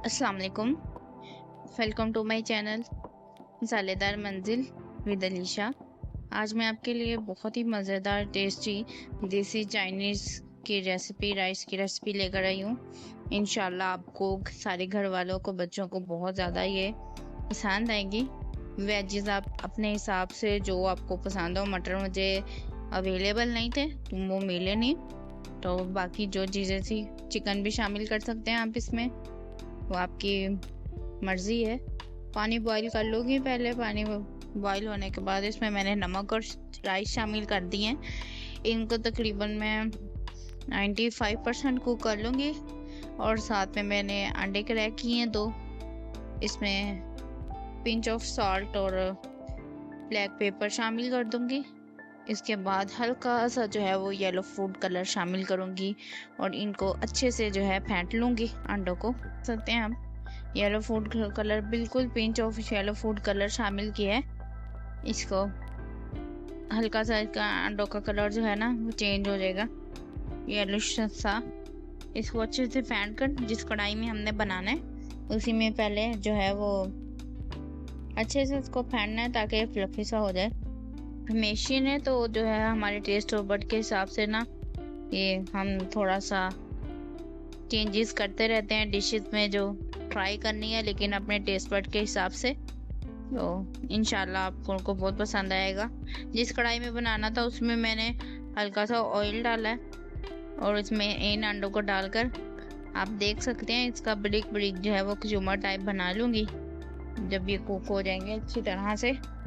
अस्सलाम वालेकुम। To my channel मसालेदार मंजिल विद अलीशा आज मैं आपके लिए बहुत ही मज़ेदार टेस्टी देसी चाइनीज़ की रेसिपी राइस की रेसिपी लेकर आई हूँ। इन आपको सारे घर वालों को, बच्चों को बहुत ज़्यादा ये पसंद आएगी। वेजेस आप अपने हिसाब से जो आपको पसंद हो, मटर मुझे अवेलेबल नहीं थे वो मिले नहीं। तो बाकी जो चीज़ें थी चिकन भी शामिल कर सकते हैं आप इसमें। वो आपकी मर्ज़ी है। पानी बॉईल कर लूँगी पहले, पानी बॉईल होने के बाद इसमें मैंने नमक और राइस शामिल कर दिए हैं। इनको तकरीबन मैं 95 परसेंट कुक कर लूँगी और साथ में मैंने अंडे क्रैक किए हैं दो। इसमें पिंच ऑफ़ सॉल्ट और ब्लैक पेपर शामिल कर दूँगी। इसके बाद हल्का सा जो है वो येलो फ़ूड कलर शामिल करूँगी और इनको अच्छे से जो है फेंट लूँगी अंडों को। सकते हैं हम येलो फ़ूड कलर बिल्कुल pinch of yellow food colour शामिल किया है। इसको हल्का सा इसका अंडों का कलर जो है ना वो चेंज हो जाएगा। येलो सा। इसको अच्छे से फेंट कर, जिस कढ़ाई में हमने बनाना है, उसी में पहले जो है वो अच्छे से इसको फेंटना है ताकि फ्लफी सा हो जाए। मेशीन है तो जो है हमारे टेस्ट और बट के हिसाब से ना, ये हम थोड़ा सा चेंजेस करते रहते हैं डिशेस में जो ट्राई करनी है, लेकिन अपने टेस्ट बट के हिसाब से। तो इनशाला आपको बहुत पसंद आएगा। जिस कढ़ाई में बनाना था, उसमें मैंने हल्का सा ऑयल डाला है और इसमें इन अंडों को डालकर आप देख सकते हैं, इसका ब्रिक ब्रिक जो है वो कचूमर टाइप बना लूँगी। जब ये कुक हो जाएँगे अच्छी तरह से।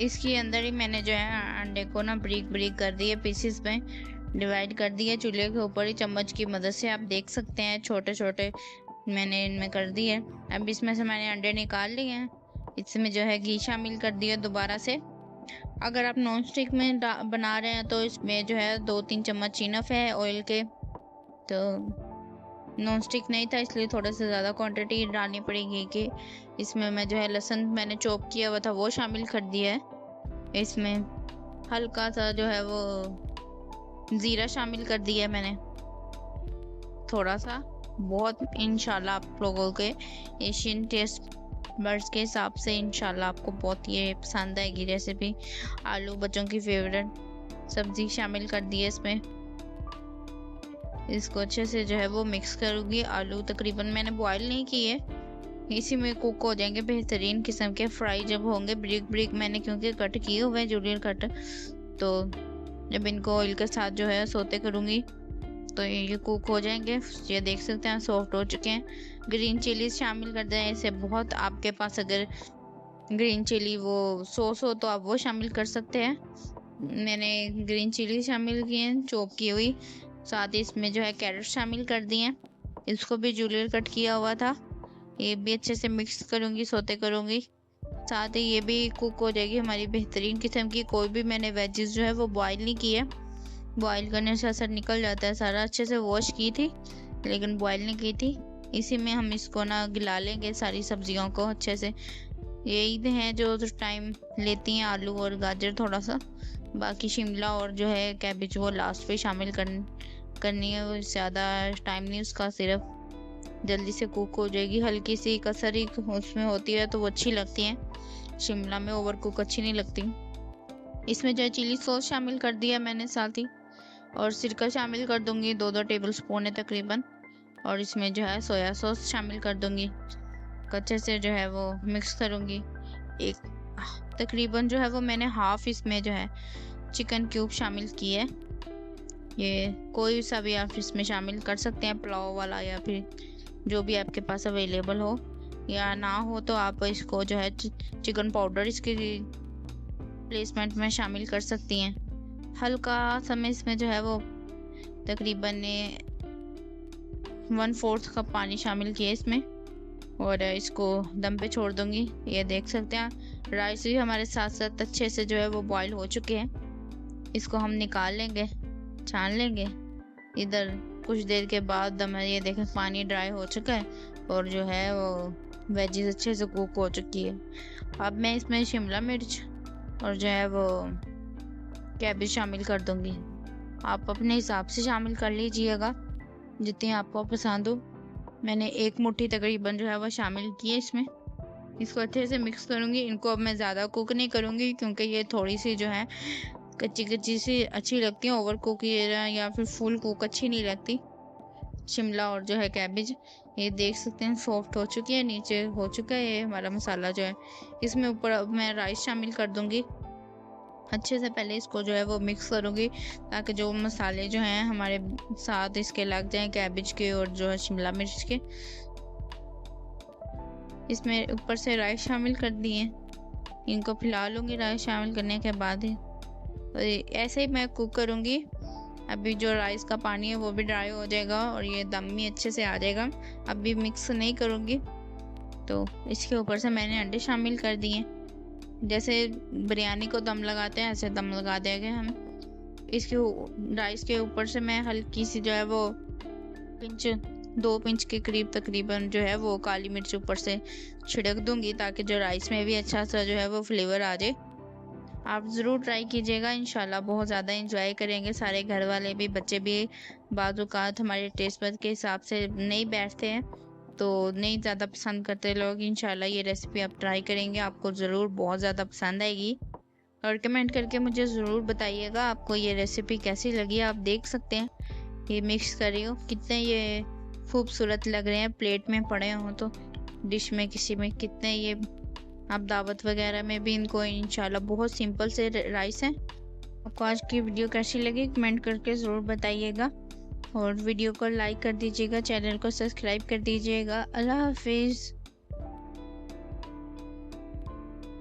इसके अंदर ही मैंने जो है अंडे को ना ब्रिक ब्रिक कर दिए पीसेस में डिवाइड कर दिए, चूल्हे के ऊपर ही चम्मच की मदद से आप देख सकते हैं छोटे छोटे मैंने इनमें कर दिए। अब इसमें से मैंने अंडे निकाल लिए हैं। इसमें जो है घी शामिल कर दिया दोबारा से। अगर आप नॉन स्टिक में बना रहे हैं तो इसमें जो है दो तीन चम्मच इनफ है ऑयल के। तो नॉन स्टिक नहीं था, इसलिए थोड़ा सा ज़्यादा क्वांटिटी डालनी पड़ेगी कि इसमें मैं जो है लहसुन मैंने चॉप किया हुआ था, वो शामिल कर दिया है। इसमें हल्का सा जो है वो ज़ीरा शामिल कर दिया है मैंने। थोड़ा सा बहुत इनशाला आप लोगों के एशियन टेस्ट बर्ड्स के हिसाब से इनशाला आपको बहुत ये पसंद आएगी रेसिपी आलू बच्चों की फेवरेट सब्ज़ी शामिल कर दी है इसमें। इसको अच्छे से जो है वो मिक्स करूँगी। आलू तकरीबन मैंने बॉयल नहीं किए। इसी में कुक हो जाएँगे बेहतरीन किस्म के फ्राई जब होंगे। ब्रिक ब्रिक मैंने क्योंकि कट किए हुए हैं जूलियर कट तो जब इनको ऑयल के साथ जो है सोते करूँगी तो ये कुक हो जाएँगे। ये देख सकते हैं सॉफ्ट हो चुके हैं। ग्रीन चिली शामिल कर दें। इसे बहुत आपके पास अगर ग्रीन चिली वो सॉस हो तो आप वो शामिल कर सकते हैं। मैंने ग्रीन चिली शामिल किए हैं चॉप की हुई। साथ ही इसमें जो है कैरेट शामिल कर दिए। इसको भी जूलियर कट किया हुआ था। ये भी अच्छे से मिक्स करूँगी, सोते करूँगी। साथ ही ये भी कुक हो जाएगी हमारी बेहतरीन किस्म की। कोई भी मैंने वेजेस जो है वो बॉईल नहीं की है बॉईल करने से असर निकल जाता है। सारा अच्छे से वॉश की थी, लेकिन बॉईल नहीं की थी। इसी में हम इसको ना गिला लेंगे सारी सब्जियों को अच्छे से। यही हैं जो टाइम लेती हैं आलू और गाजर थोड़ा सा। बाकी शिमला और जो है कैबिज वो लास्ट पे शामिल कर करनी है वो ज़्यादा टाइम नहीं उसका, सिर्फ़ जल्दी से कुक हो जाएगी। हल्की सी कसर ही उसमें होती है तो वो अच्छी लगती हैं। शिमला में ओवर कुक अच्छी नहीं लगती। इसमें जो है चिली सॉस शामिल कर दिया मैंने साथ ही, और सिरका शामिल कर दूँगी दो दो टेबल स्पून है तकरीबन, और इसमें जो है सोया सॉस शामिल कर दूँगी। अच्छे से जो है वो मिक्स करूँगी। एक, तकरीबन जो है वो मैंने हाफ़ इसमें जो है चिकन क्यूब शामिल किए ये कोई सा भी आप इसमें शामिल कर सकते हैं, पुलाव वाला या फिर जो भी आपके पास अवेलेबल हो। या ना हो तो आप इसको जो है चिकन पाउडर इसके प्लेसमेंट में शामिल कर सकती हैं। हल्का समय इसमें जो है वो तकरीबन वन फोर्थ कप पानी शामिल किया इसमें। और इसको दम पे छोड़ दूँगी, ये देख सकते हैं राइस भी हमारे साथ साथ अच्छे से जो है वो बॉईल हो चुके हैं। इसको हम निकाल लेंगे। छान लेंगे। इधर कुछ देर के बाद दम ये देखें पानी ड्राई हो चुका है और जो है वो वेजिस अच्छे से कुक हो चुकी है। अब मैं इसमें शिमला मिर्च और जो है वो कैबेज शामिल कर दूँगी। आप अपने हिसाब से शामिल कर लीजिएगा, जितनी आपको पसंद हो। मैंने एक मुट्ठी तकरीबन जो है वो शामिल की है इसमें। इसको अच्छे से मिक्स करूँगी। इनको अब मैं ज़्यादा कुक नहीं करूँगी, क्योंकि ये थोड़ी सी जो है कच्ची कच्ची सी अच्छी लगती है ओवर कुक या फिर फुल कुक अच्छी नहीं लगती। शिमला और जो है कैबेज ये देख सकते हैं सॉफ्ट हो चुकी है, नीचे हो चुका है ये हमारा मसाला जो है। इसमें ऊपर अब मैं राइस शामिल कर दूँगी। अच्छे से पहले इसको जो है वो मिक्स करूँगी, ताकि जो मसाले जो हैं हमारे साथ इसके लग जाएँ कैबेज के और जो है शिमला मिर्च के। इसमें ऊपर से राइस शामिल कर दिए। इनको फिला लूँगी राइस शामिल करने के बाद ही। ऐसे ही मैं कुक करूँगी। अभी जो राइस का पानी है, वो भी ड्राई हो जाएगा और ये दम भी अच्छे से आ जाएगा। अभी मिक्स नहीं करूँगी। तो इसके ऊपर से मैंने अंडे शामिल कर दिए। जैसे बिरयानी को दम लगाते हैं, ऐसे दम लगा देंगे हम इसके राइस के ऊपर से मैं हल्की सी जो है वो पिंच दो पिंच के करीब तकरीबन जो है वो काली मिर्च ऊपर से छिड़क दूँगी ताकि जो राइस में भी अच्छा सा जो है वो फ्लेवर आ जाए। आप ज़रूर ट्राई कीजिएगा इन बहुत ज़्यादा इंजॉय करेंगे। सारे घर वाले भी, बच्चे भी, बाज़ात हमारे टेस्ट बद के हिसाब से नहीं बैठते हैं तो नहीं ज़्यादा पसंद करते लोग। इंशाल्लाह ये रेसिपी आप ट्राई करेंगे, आपको ज़रूर बहुत ज़्यादा पसंद आएगी। और कमेंट करके मुझे ज़रूर बताइएगा आपको ये रेसिपी कैसी लगी। आप देख सकते हैं, ये मिक्स कर रही हो। कितने ये खूबसूरत लग रहे हैं प्लेट में पड़े हों तो डिश में, किसी में कितने ये आप दावत वगैरह में भी इनको इंशाल्लाह बहुत सिंपल से राइस हैं। आपको आज की वीडियो कैसी लगी, कमेंट करके ज़रूर बताइएगा। और वीडियो को लाइक कर दीजिएगा, चैनल को सब्सक्राइब कर दीजिएगा। अल्लाह हाफिज़।